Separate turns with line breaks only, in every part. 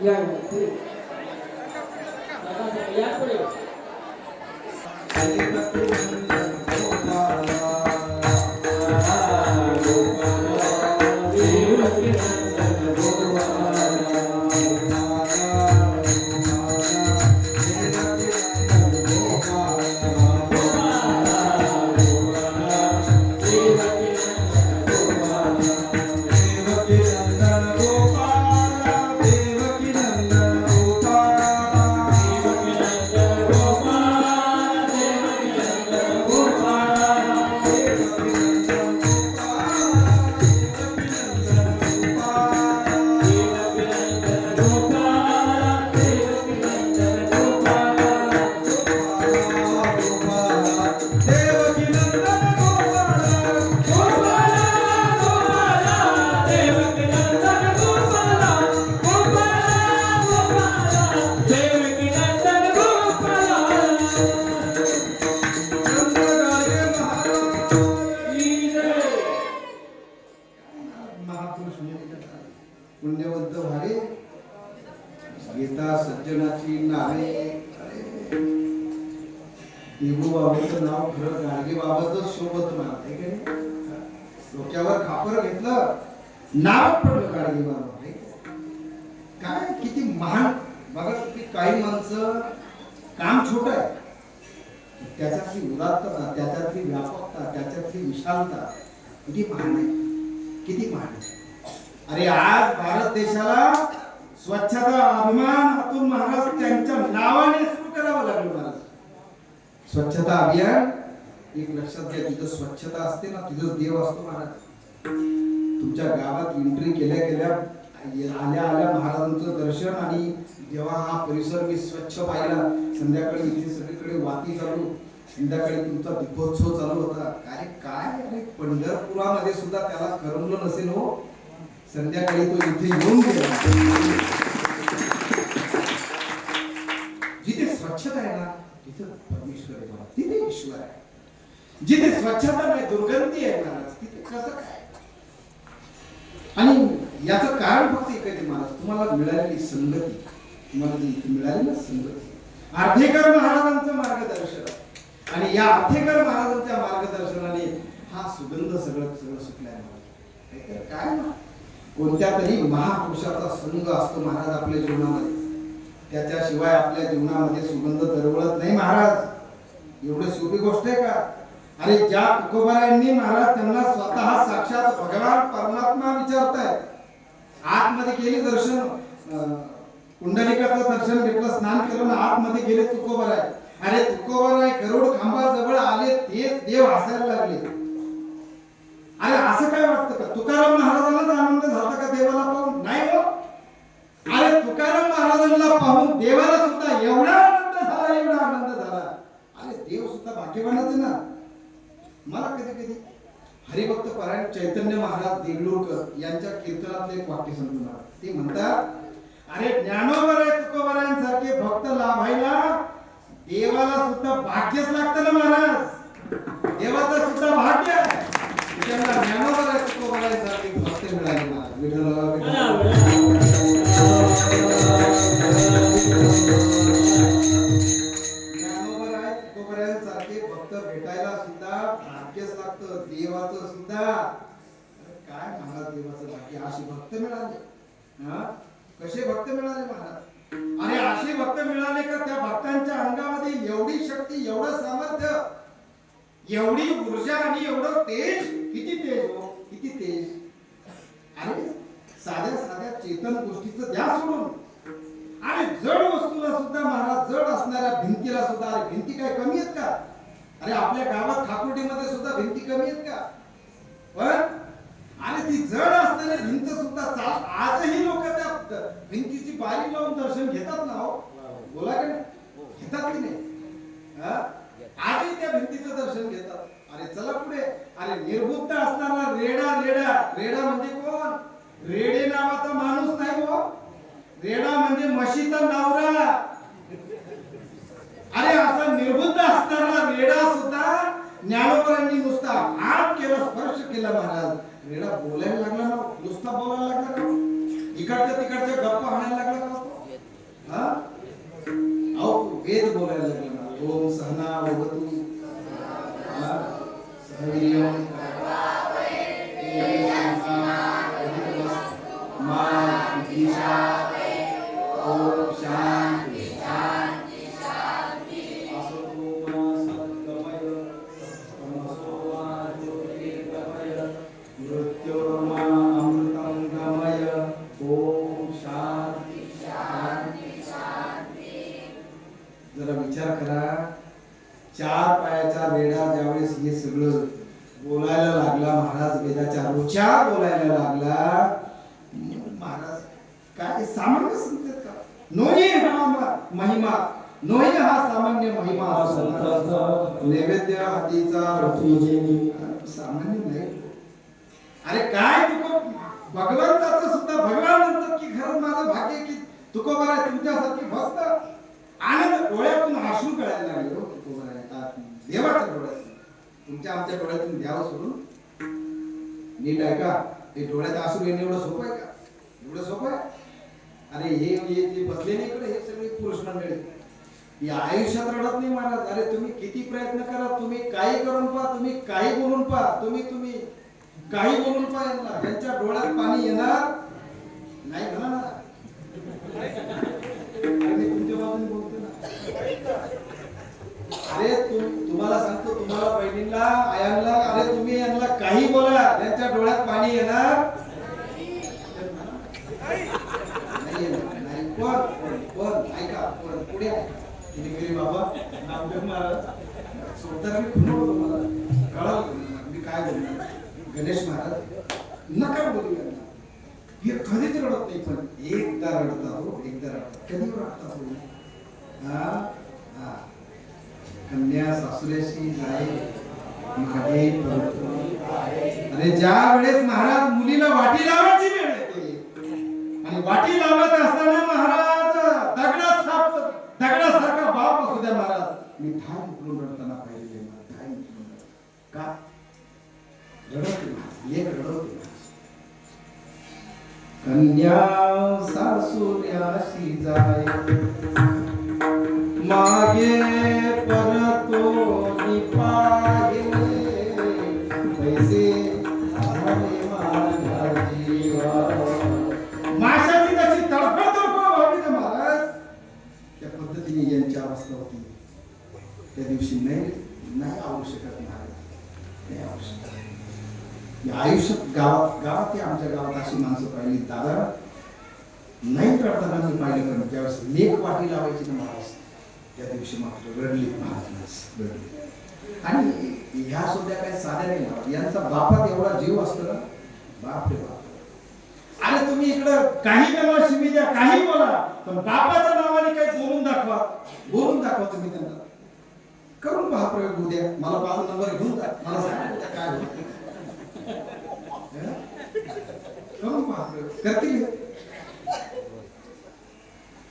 一二五对 डोक्यावर खापर घेतलं नाव पडलं गाडगे बाबा काय? किती महान बघा की काही माणसं काम छोट आहे. त्याच्यातली उदात्तता त्याच्यातली व्यापकता त्याच्यातली विशालता किती महान आहे. किती महान आहे. अरे आज भारत देशाला स्वच्छता अभिमान अतुल महाराज त्यांच्या नावाने सुरू करावं लागलं महाराज. स्वच्छता अभियान एक लक्षात घ्या तिथं स्वच्छता असते ना तिथं देव असतो महाराज. तुमच्या गावात एंट्री केल्या केल्या आल्या आल्या महाराजांचं दर्शन आणि जेव्हा हा परिसर मी स्वच्छ पाहिला संध्याकाळी इथे सगळीकडे वाती चालू. संध्याकाळी तुमचा दीपोत्सव चालू होता. काय काय? अरे पंढरपुरामध्ये सुद्धा त्याला करमलं नसेल हो. संध्याकाळी तो इथे येऊन गेला. जिथे स्वच्छता आहे ना तिथं परमेश्वर आहे. तिथे ईश्वर आहे. जिथे स्वच्छता नाही दुर्गंधी आहे महाराज तिथे कसं काय? आणि याचं कारण फक्त एकच महाराज तुम्हाला मिळालेली संगती तुम्हाला जी इथे मिळाली ना संगती आर्थेकर महाराजांचं मार्गदर्शन. आणि या आर्थेकर महाराजांच्या मार्गदर्शनाने हा सुगंध सगळं सगळं सुटलाय काय कोणत्या तरी महापुरुषाचा संघ असतो महाराज आपल्या जीवनामध्ये. त्याच्याशिवाय आपल्या जीवनामध्ये सुगंध दरवळत नाही महाराज. एवढं सोपी गोष्ट आहे का? अरे ज्या तुकोबारायांनी महाराज त्यांना स्वतः साक्षात भगवान परमात्मा विचारताय आतमध्ये गेले दर्शन कुंडलिकाचं दर्शन घेतलं स्नान केलं आतमध्ये गेले तुकोबाराय अरे तुकोबाराय गरुड खांबा जवळ आले तेच देव हसायला लागले. अरे असं काय वाटतं का? तुकाराम महाराजांनाच आनंद झाला का देवाला पाहून? नाही हो. अरे तुकाराम महाराजांना पाहून देवाला सुद्धा एवढा आनंद झाला एवढा आनंद झाला. अरे देव सुद्धा भाग्यवानच आहे ना. मला कधी कधी हरिभक्त परायण चैतन्य महाराज देगलूरकर यांच्या कीर्तनातले एक वाक्य समजून ते म्हणतात अरे ज्ञानोबर आहे तुकोबरायांसारखे भक्त लाभायला देवाला सुद्धा भाग्यच लागतं ना महाराज. देवाचं सुद्धा भाग्य आहे. ज्ञानोबर तुकोबरायांसारखे भक्त मिळाले महाराज. विठ्ठल. भक्त मिळाले. कसे भक्त मिळाले महाराज? आणि असे भक्त मिळाले का त्या भक्तांच्या अंगामध्ये एवढी शक्ती एवढं सामर्थ्य एवढी ऊर्जा आणि एवढं तेज? किती तेज हो? किती तेज? अरे साध्या साध्या चेतन गोष्टीचं द्या सोडून. आणि जड वस्तूला सुद्धा महाराज जड असणाऱ्या भिंतीला सुद्धा अरे भिंती काय कमी आहेत का? अरे आपल्या गावात ठाकुर्डीमध्ये सुद्धा भिंती कमी आहेत का? पण आणि ती जड असणारी भिंत सुद्धा चाल आजही लोक त्या भिंतीची बारी लावून दर्शन घेतात ना हो? बोला की नाही? घेतात की नाही? आजही त्या भिंतीचं दर्शन घेतात. अरे चला पुढे. अरे निर्बुद्ध असणारा रेडा रेडा. रेडा म्हणजे कोण? रेडे नावाचा माणूस नाही हो. रेडा म्हणजे म्हशीचा नवरा. अरे असा निर्बुद्ध असणारा रेडा सुद्धा ज्ञानोबरांनी नुसता हात केला स्पर्श केला महाराज. रेडा बोलायला लागला ना नुसता बोलायला लागला का? इकडच्या तिकडच्या गप्पा हाणायला लागला का? हा? अहो वेद बोलायला लागला ओम सहना वगतू हा, तुमच्या आमच्या डोळ्यातून द्यावं सोडून. नीट ऐका हे डोळ्यात असू येणं एवढं सोपं आहे का? एवढं सोपं आहे? अरे हे म्हणजे जे बसले नाही इकडे हे सगळे पुरुष मंडळी. या आयुष्यात रडत नाही महाराज अरे तुम्ही किती प्रयत्न करा तुम्ही काही करून पहा तुम्ही काही बोलून पहा. तुम्ही तुम्ही काही बोलून पहा यांना. यांच्या डोळ्यात पाणी येणार नाही म्हणा ना. अरे तुम तुम्हाला सांगतो तुम्हाला पहिलीला आयांना अरे तुम्ही यांना काही बोला त्यांच्या डोळ्यात पाणी येणार नाही येणार, नाही. कोण कोण कोण? ऐका कोण? पुढे आहे. बाबा नामदेव महाराज स्वतः मी खुनवतो मला. कळालं मी काय बोलणार? गणेश महाराज नका बोलू यांना. हे कधीच रडत नाही पण एकदा रडता हो एकदा रडतात कधी रडता हो? हा? कन्या सासुऱ्याशी जाय मागे अरे ज्या वेळेस महाराज मुलीला वाटी लावायची वेळ येते आणि वाटी लावत असताना महाराज दगडा थाप दगडासारखा बाप असू द्या महाराज. मी ठाय उकलून रडताना पाहिजे का? रडत एक रडत कन्या सासुऱ्याशी जाय. मागे परतो पाहिले पैसे माशाची व्हावी ना महाराज? त्या पद्धतीने यांची अवस्था होती. त्या दिवशी नाही नाही शकत महाराज. नाही आवश्यक या आयुष्यात गावात गावात ते आमच्या गावात अशी माणसं पाहिली. दादा नाही करताना मी पाहिलं पण त्यावेळेस लेख वाटी लावायची त्या दिवशी मात्र रडली महात्मास रडली आणि ह्या सुद्धा काही साध्या नाही महाराज यांचा बापात एवढा जीव असतो ना बाप रे बाप. अरे तुम्ही इकडं काही त्यांना शिवी द्या काही बोला. पण बापाच्या नावाने काही बोलून दाखवा. बोलून दाखवा तुम्ही त्यांना. करून पहा प्रयोग उद्या. मला माझा नंबर घेऊन जा. मला सांगा काय करून पहा प्रयोग. करतील.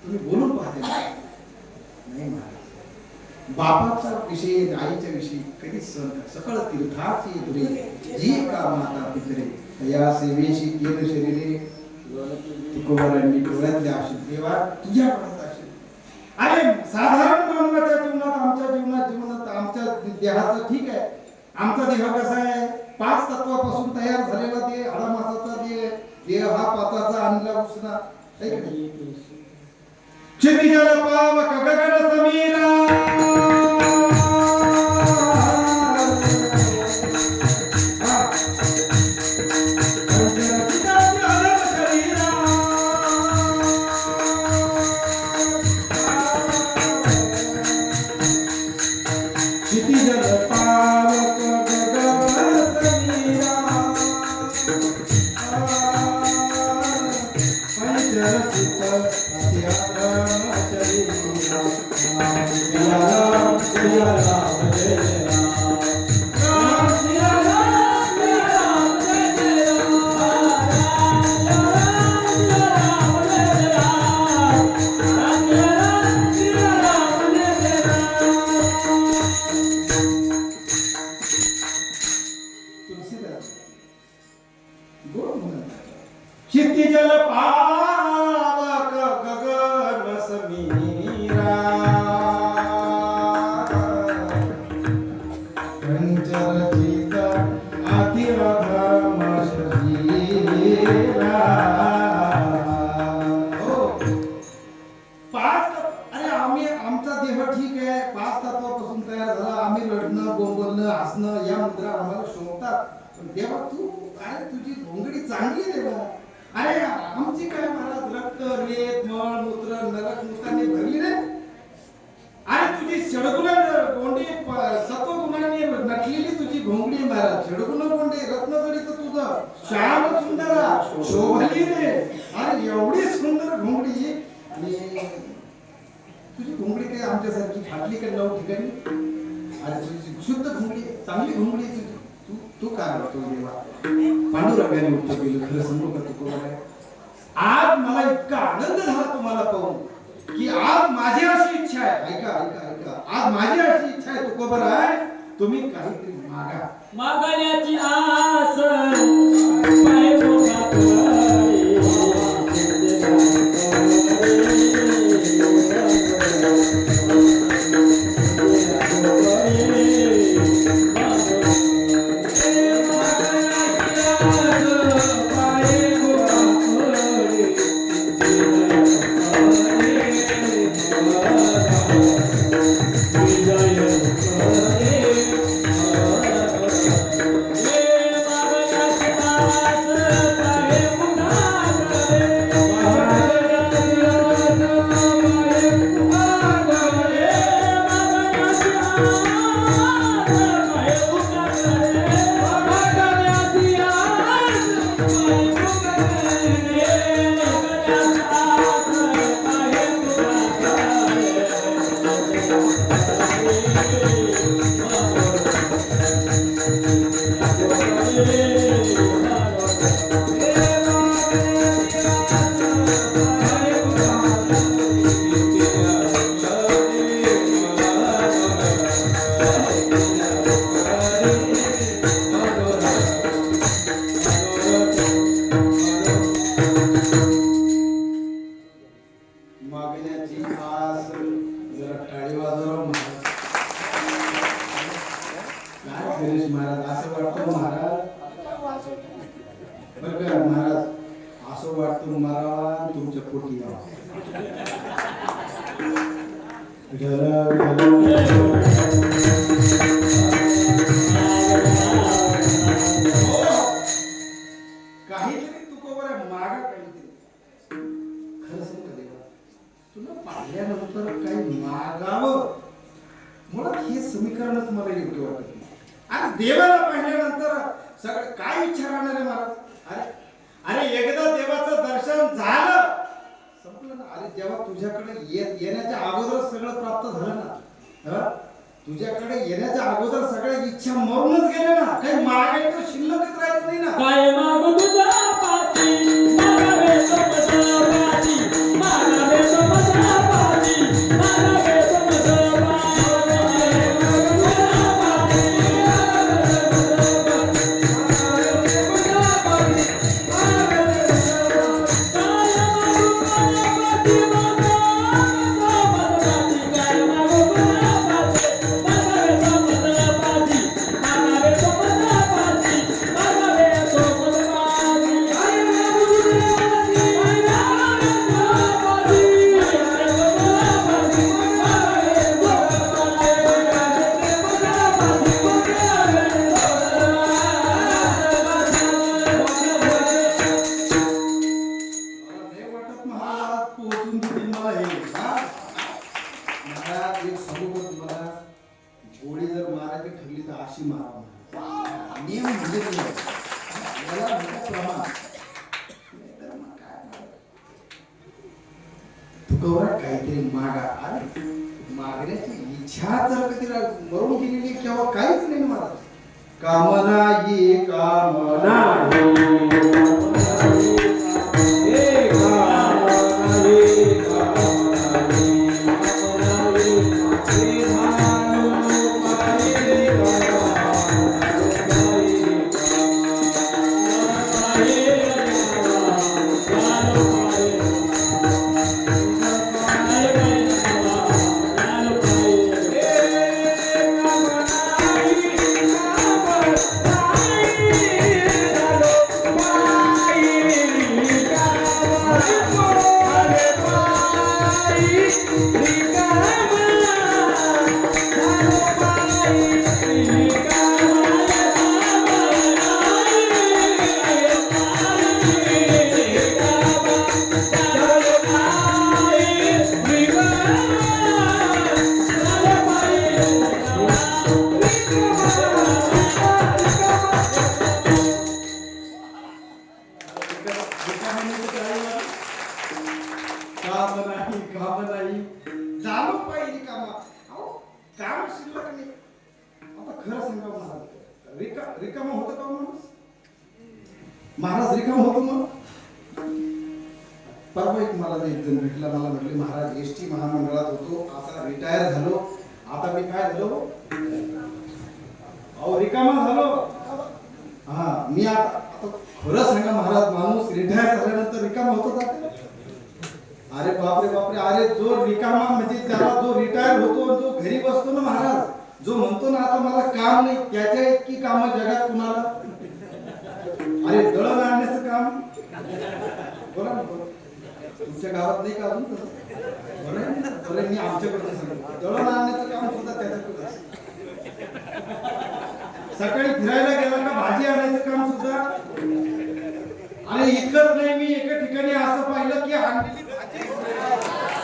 तुम्ही बोलून पाहते बापाचा विषय आईच्या विषयी कधी सण सकळ तीर्थाची दुरे. जी का माता पितरे या सेवेशी केलं शरीरे तुकोबारांनी डोळ्यातल्या देवा असेल अरे साधारण मानवाच्या जीवनात आमच्या जीवनात जीवनात आमच्या देहाचं ठीक आहे. आमचा देह कसा आहे? पाच तत्वापासून तयार झालेला देह हाडामासाचा देह देह हा पाचाचा आणला उसना पावक गगन समीरा. आणि तुझी घुंगडी काय आमच्यासारखी फाटली का नऊ ठिकाणी? अरे तुझी शुद्ध घुंगडी चांगली घुंगडी तुझी. तू तू काय म्हणतो देवा? पांडुरंगाने उत्तर केलं खरं सांगू का तू कोण आज मला इतका आनंद झाला तुम्हाला पाहून की आज माझी अशी इच्छा आहे. ऐका ऐका ऐका. आज माझी अशी इच्छा आहे तुको बरं आहे? तुम्ही काहीतरी मागा.
मागण्याची आस
मागण्याची मला योग्य वाटत नाही आणि देवाला पाहिल्यानंतर सगळं काय इच्छा राहणार आहे महाराज अरे अरे एकदा देवाचं दर्शन झालं. संपलं ना अरे जेव्हा तुझ्याकडे ये- येण्याच्या अगोदर सगळं प्राप्त झालं ना? तुझ्याकडे येण्याच्या अगोदर सगळ्या इच्छा मरूनच गेल्या ना? काही मागायचं शिल्लकच राहत नाही ना?
काय मागू तुझा
那，那你。रिकामा होतो अरे बापरे बापरे. अरे जो रिकामा म्हणजे त्याला जो रिटायर होतो जो घरी बसतो ना महाराज जो म्हणतो ना आता मला काम नाही त्याच्या इतकी कामं जगात कुणाला? अरे दळण आणण्याचं काम? बोला ना तुमच्या गावात नाही का अजून बरं मी आमच्याकडे सांगतो. दळण आणण्याचं काम सुद्धा त्याच्याकडे सकाळी फिरायला गेला का भाजी आणायचं काम सुद्धा? आणि इतकंच नाही मी एका ठिकाणी असं पाहिलं की आणलेली भाजी.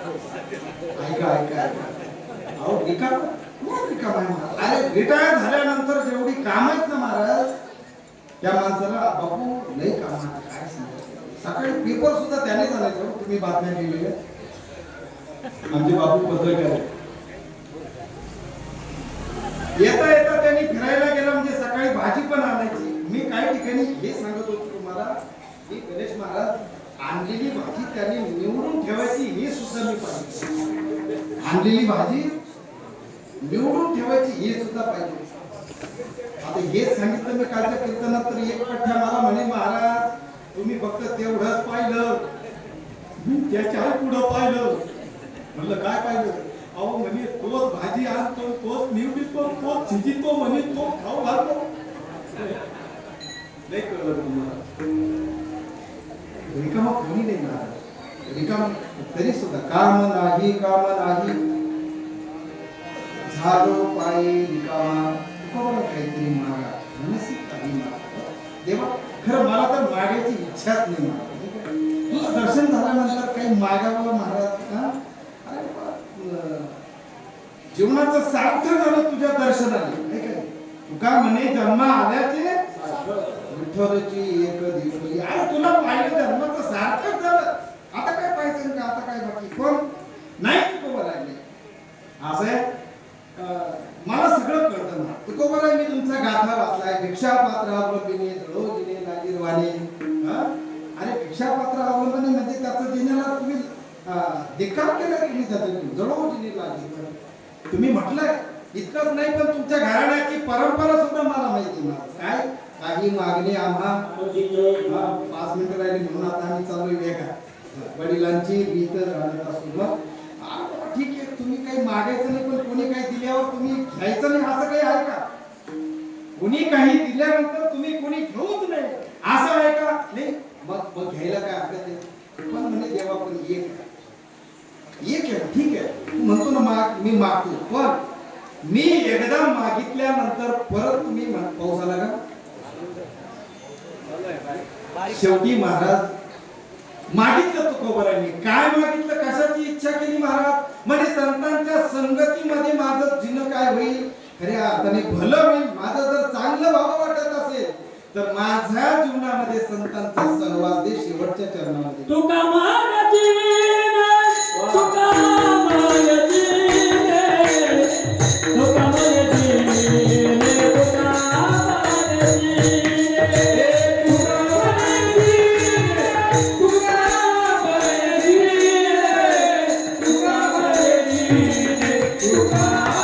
ऐका ऐका अहो रिकाम कोण रिकाम आहे महाराज? अरे रिटायर झाल्यानंतर जेवढी काम आहेत ना महाराज त्या माणसाला बापू लई काम आहे. काय सांगायचं सकाळी पेपर सुद्धा त्याने चालायचं हो. तुम्ही बातम्या केलेल्या आमचे बापू पत्रकार आहेत. येता येता त्यांनी फिरायला गेला म्हणजे सकाळी भाजी पण आणायची मी काही ठिकाणी हे सांगत होतो तुम्हाला की गणेश महाराज आणलेली भाजी त्यांनी निवडून ठेवायची हे सुद्धा मी पाहिजे आणलेली भाजी निवडून ठेवायची हे सुद्धा पाहिजे आता हेच सांगितलं मी कालच्या कीर्तनात तर एक पठ्ठ्या मला म्हणे महाराज तुम्ही फक्त तेवढंच पाहिलं. मी त्याच्या पुढं पाहिलं. म्हणलं काय पाहिलं? अहो म्हणे तोच भाजी आणतो तोच निवडितो तोच शिजितो म्हणे तो खाऊ घालतो. नाही कळलं तुम्हाला. रिकामा कोणी नाही ना रिकाम तरी सुद्धा. काम नाही काम नाही. झालो पायी रिकामा तुका काहीतरी मागा. मनसी काही मागा. देवा खरं मला तर मागायची इच्छाच नाही मागा तुझं दर्शन झाल्यानंतर काही मागावं महाराज का? जीवनाचं सार्थ झालं तुझ्या दर्शनाने. नाही काय तुका म्हणे जन्मा आल्याचे विठ्ठलची एक दिवशी अरे तुला पाहिलं धर्माचं सार्थक झालं. आता काय पाहिजे का आता काय बाकी? कोण? नाही तुकोबा राहिले. असं मला सगळं कळतं ना. तुकोबा मी तुमचा गाथा वाचलाय. भिक्षा पात्र अवलंबिने जळोजिने लाजीरवाणे हा? अरे भिक्षा पात्र अवलंबने म्हणजे त्याचं जिनेला तुम्ही अं, धिक्कार केला की नाही त्याचं? जळोजिने लागली तुम्ही म्हटलंय इतकंच नाही पण तुमच्या घराण्याची परंपरा सुद्धा मला माहिती ना काय काही मागणी आम्हा पाच मिनिटं राहिली म्हणून आता आम्ही चालू वेगा. वडिलांची भीत राहण्यापासून ठीक आहे तुम्ही काही मागायचं नाही पण कोणी काही दिल्यावर तुम्ही घ्यायचं नाही असं काही आहे का? कोणी काही दिल्यानंतर तुम्ही कोणी घेऊच नाही. असं आहे का? नाही मग मग घ्यायला काय हरकत आहे? पण म्हणे देवा पण एक एक आहे ठीक आहे. तू म्हणतो ना माग मी मागतो. पण मी एकदा मागितल्यानंतर परत तुम्ही पाऊस आला का? शेवटी महाराज मागितलं तुकोबरांनी काय मागितलं? कशाची इच्छा केली महाराज? म्हणजे संतांच्या संगतीमध्ये माझं जिन काय होईल? खऱ्या अर्थाने भलं होईल. माझं जर चांगलं व्हावं वाटत असेल तर माझ्या जीवनामध्ये संतांचा सहवास दे शेवटच्या चरणामध्ये.
तुका Thank you.